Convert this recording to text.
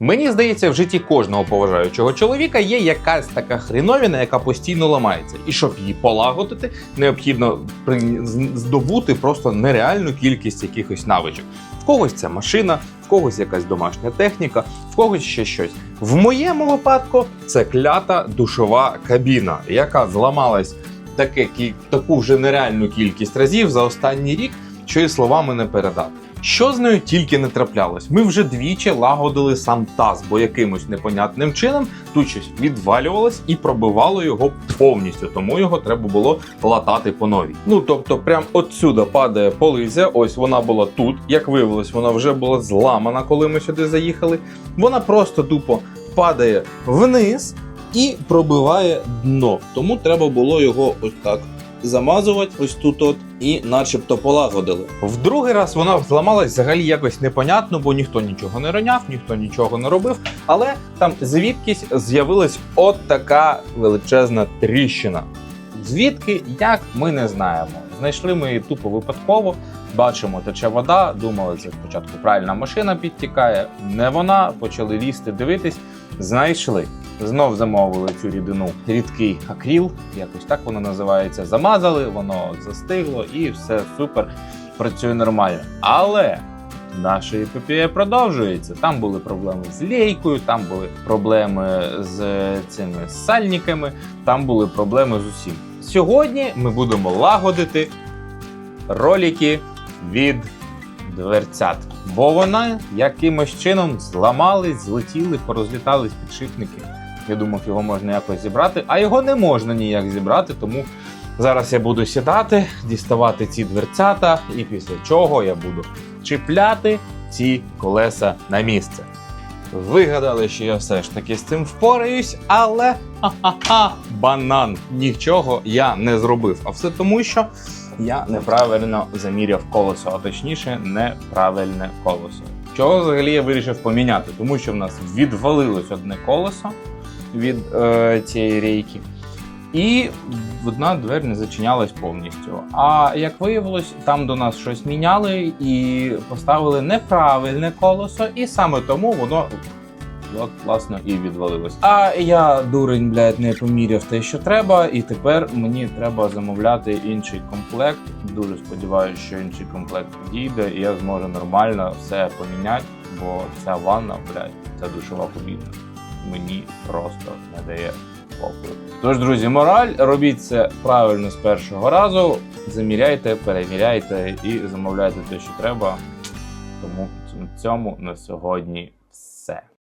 Мені здається, в житті кожного поважаючого чоловіка є якась така хріновіна, яка постійно ламається. І щоб її полагодити, необхідно здобути просто нереальну кількість якихось навичок. В когось це машина, в когось якась домашня техніка, в когось ще щось. В моєму випадку це клята душова кабіна, яка зламалась таке, таку вже нереальну кількість разів за останній рік, що і словами не передати. Що з нею тільки не траплялось. Ми вже двічі лагодили сам таз, бо якимось непонятним чином тут щось відвалювалось і пробивало його повністю, тому його треба було латати по новій. Ну тобто, прям отсюда падає полизя. Ось вона була тут. Як виявилось, вона вже була зламана, коли ми сюди заїхали. Вона просто тупо падає вниз і пробиває дно. Тому треба було його ось так замазувати ось тут от і начебто полагодили. В другий раз вона зламалась взагалі якось непонятно, бо ніхто нічого не роняв, ніхто нічого не робив. Але там звідкись з'явилась от така величезна тріщина. Звідки, як ми не знаємо. Знайшли ми її тупо випадково. Бачимо, тече вода. Думали, це спочатку правильна машина підтікає. Не вона. Почали лізти, дивитись. Знайшли. Знов замовили цю рідину рідкий акріл, якось так воно називається. Замазали, воно застигло і все супер, працює нормально. Але наша епопея продовжується. Там були проблеми з лейкою, там були проблеми з цими сальниками, там були проблеми з усім. Сьогодні ми будемо лагодити ролики від дверцят, бо вона якимось чином зламались, злетіли, порозлітались підшипники. Я думав, його можна якось зібрати, а його не можна ніяк зібрати, тому зараз я буду сідати, діставати ці дверцята, і після чого я буду чіпляти ці колеса на місце. Вигадали, що я все ж таки з цим впораюсь, але ха-ха-ха, банан. Нічого я не зробив. А все тому, що я неправильно заміряв колесо, а точніше, неправильне колесо. Чого взагалі я вирішив поміняти? Тому що в нас відвалилось одне колесо від е, цієї рейки. І одна двері не зачинялась повністю. А як виявилось, там до нас щось міняли і поставили неправильне колесо, і саме тому воно от, власне і відвалилось. А я, дурень, блядь, не поміряв те, що треба, і тепер мені треба замовляти інший комплект. Дуже сподіваюся, що інший комплект підійде, і я зможу нормально все поміняти, бо ця ванна, блядь, ця душова кабіна мені просто не дає спокою. Тож, друзі, мораль, робіть це правильно з першого разу. Заміряйте, переміряйте і замовляйте те, що треба. Тому на цьому на сьогодні все.